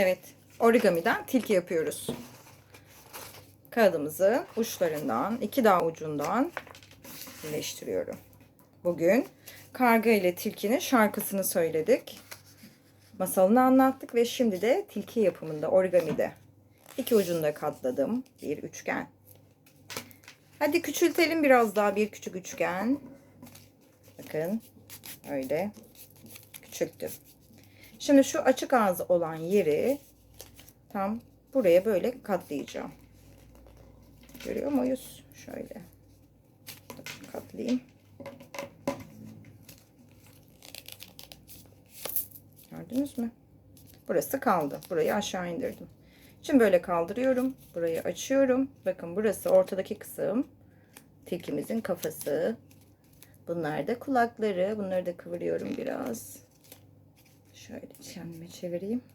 Evet, origamiden tilki yapıyoruz. Kağıdımızı uçlarından, iki daha ucundan birleştiriyorum. Bugün karga ile tilkinin şarkısını söyledik. Masalını anlattık ve şimdi de tilki yapımında origamide. iki ucunda katladım. Bir üçgen. Hadi küçültelim biraz daha bir küçük üçgen. Bakın öyle küçülttüm. Şimdi şu açık ağzı olan yeri tam buraya böyle katlayacağım. Görüyor muyuz? Şöyle katlayayım. Gördünüz mü? Burası kaldı. Burayı aşağı indirdim. Şimdi böyle kaldırıyorum. Burayı açıyorum. Bakın burası ortadaki kısım. Tilkimizin kafası. Bunlar da kulakları. Bunları da kıvırıyorum biraz. Şöyle kendime çevireyim.